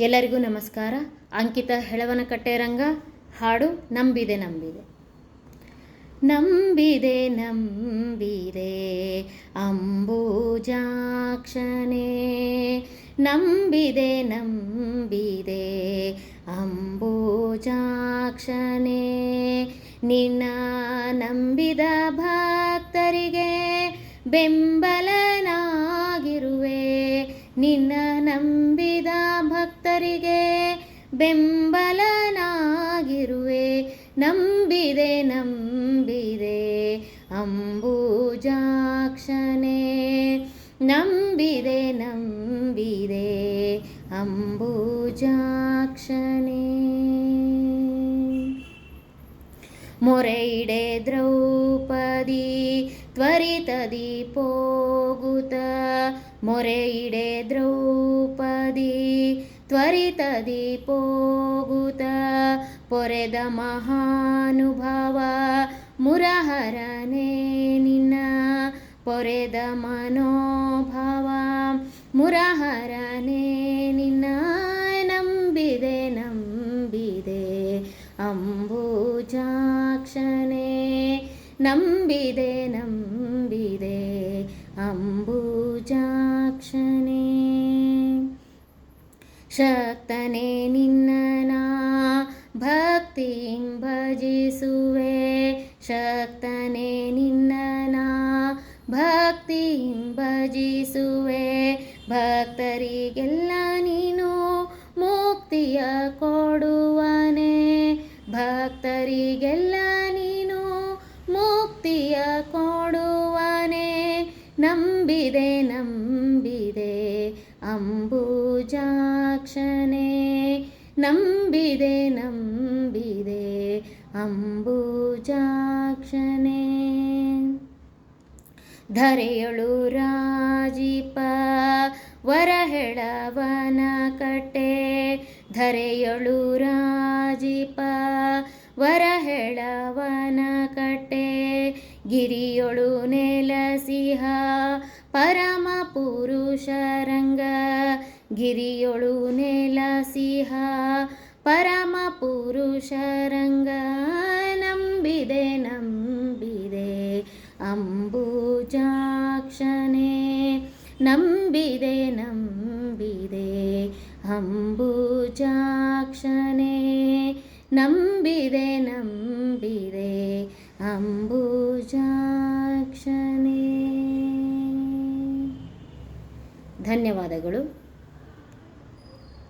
ಎಲ್ಲರಿಗೂ ನಮಸ್ಕಾರ. ಅಂಕಿತ ಹೆಳವನಕಟ್ಟೆರಂಗ ಹಾಡು ನಂಬಿದೆ ನಂಬಿದೆ. ನಂಬಿದೆ ನಂಬಿದೆ ಅಂಬೂಜಾಕ್ಷನೇ ನಂಬಿದೆ ನಂಬಿದೆ ಅಂಬೂಜಾಕ್ಷನೇ ನಿನ್ನ ನಂಬಿದ ಭಕ್ತರಿಗೆ ಬೆಂಬಲನಾಗಿರುವೆ. ನಿನ್ನ ನಂಬಿದ ಭಕ್ತರಿಗೆ ಬೆಂಬಲನಾಗಿರುವೆ. ನಂಬಿದೆ ನಂಬಿದೆ ಅಂಬೂಜಾಕ್ಷನೇ. ನಂಬಿದೆ ನಂಬಿದೆ ಅಂಬೂಜಾಕ್ಷನೇ. ಮೊರೆಯಿಡೆ ದ್ರೌಪದಿ ತ್ವರಿತದಿ ಪೋಗುತ. ಮೊರೆಯಿಡೆ ದ್ರೌಪದಿ ತ್ವರಿತದಿ ಪೋಗುತ ಪೊರೆದ ಮಹಾನುಭಾವ, ಮುರಹರನೇ ನಿನ್ನ, ಪೊರೆದ ಮನೋಭಾವ, ಮುರಹರನೇ ನಿನ್ನ, ನಂಬಿದೆ ನಂಬಿದೆ, ಅಂಬುಜಾಕ್ಷನೇ, ನಂಬಿದೆ ನಂಬಿದೆ, ಅಂಬುಜಾಕ್ಷನೇ. ಶಕ್ತನೇ ನಿನ್ನನಾ ಭಕ್ತಿಂ ಭಜಿಸುವೆ. ಶಕ್ತನೇ ನಿನ್ನ ಭಕ್ತಿಂ ಭಜಿಸುವೆ. ಭಕ್ತರಿಗೆಲ್ಲ ನೀನು ಮುಕ್ತಿಯ ಕೊಡುವನೆ. ಭಕ್ತರಿಗೆಲ್ಲ ನೀನು ಮುಕ್ತಿಯ ಕೊಡುವನೆ. ನಂಬಿದೆ ನಂಬಿದೆ ಅಂಬುಜಾಕ್ಷನೇ ನಂಬಿದೆ ನಂಬಿದೆ ಅಂಬೂಜಾಕ್ಷನೇ ಧರೆಯಳು ರಾಜಿಪ, ವರಹೆಳವನ ಕಟ್ಟೆ ಧರೆಯಳು ರಾಜಿಪ, ವರಹೆಳವನ ಕಟ್ಟೆ ಗಿರಿಯೊಳು ನೆಲಸಿಹ, ಪರಮ ಪುರುಷರಂಗ ಗಿರಿಯೊಳು ನೆಲಸಿಹ ಪರಮ ಪುರುಷರಂಗ ನಂಬಿದೆ ನಂಬಿದೆ. ಅಂಬುಜಾಕ್ಷನೇ ನಂಬಿದೆ ನಂಬಿದೆ. ಅಂಬುಜಾಕ್ಷನೇ ನಂಬಿದೆ ನಂಬಿದೆ. ಅಂಬುಜಾಕ್ಷನೇ ಧನ್ಯವಾದಗಳು.